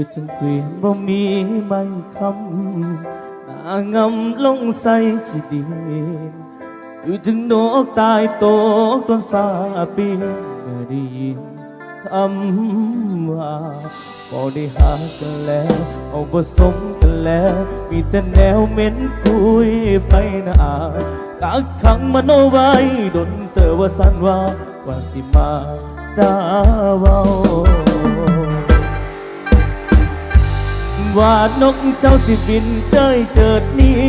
คือจงเปลี่ยนบ่มีไม่คำหน้างำลงใส่ขี้ดินคือจึงนกตายโตกต้นฟ้าปีนเมื่อได้ยินคำว่าบ่ได้หากันแล้ว เอาผสมกันแล้ว มีแต่แนวเหม็นคุยไปหนากักขังมโนไว้ดนเตอว่าสันว่ากว่าสิมาจ้าเว้า ว่านกเจ้าสิบินเจ้ยเจิดหนี้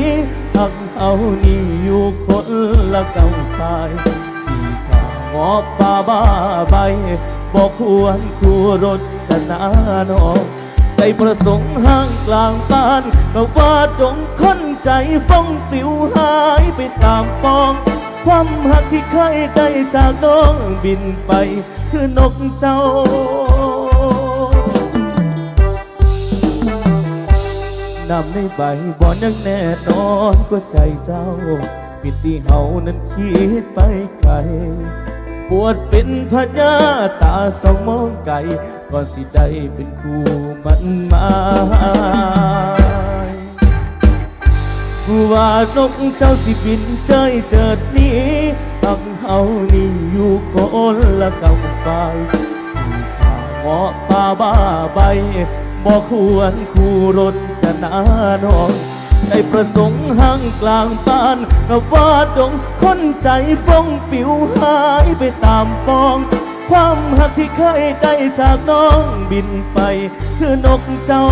ทักเอานี่อยู่คนละกำปายที่ข้าหมอป่าบ้าใบบอกควรคูรถจะนานองได้ประสงค์ห้างกลางบ้านก็ว่าดงคนใจฟ้องปลิวหายไปตามปองความหักที่เคยได้จากน้องบินไปคือนกเจ้า นำในใบบอนยังแน่นอนกว่าใจเจ้า ปิดที่เฮานั้นคิดไปไกลปวดเป็นพญาตาสองมองไก่ก่อนสิได้เป็นคู่มันมายว่านกเจ้าสิบินเจยเจิดหนี้ตักเฮานี่อยู่คนละกำฝ่ายที่าเหมาะป่าบ้าใบ บอกควรคู่รถจะนานองได้ประสงค์ห้างกลางบ้านกับว่าดงคนใจฟงปิวหายไปตามปอง ความหักที่เคยได้จากน้องบินไปคือนกเจ้า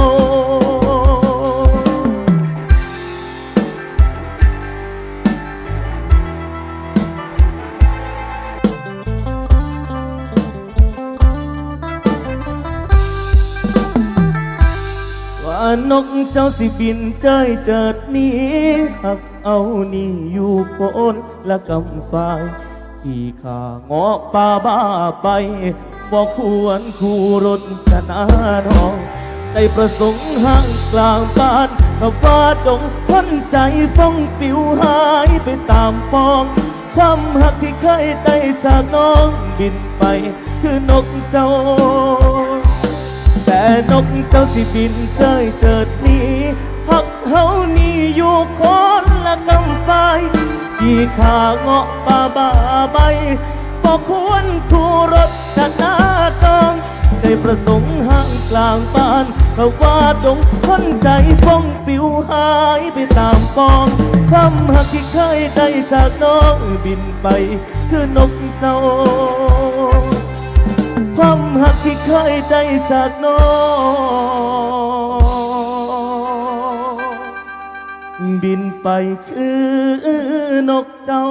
นกเจ้าสิบินเจ้ยเจิดหนี้หักเอานี่อยู่โคนละกำฝ่ายขี่ขาเงาะป่าบ้าไปบอกควรคู่รถจะนาน้องได้ประสงค์ห้างกลางบ้านกับว่าดงคนใจฟ้องปิวหายไปตามปอง ความหักที่เคยได้จากน้องบินไปคือนกเจ้า แต่นกเจ้าสิบินเจยเจิดนี้หักเฮานี่อยู่คนละกำปกี่ขาเงาะป่าบาใบบอกควรคู่รถจะหน้าตองได้ประสงค์ห้างกลางบ้านเพราะว่าดงคนใจฟองปิวหายไปตามปองความหักที่เคยได้จากน้องบินไปคือนกเจ้า ความหักที่เคยได้จากน้องบินไปคือนกเจ้า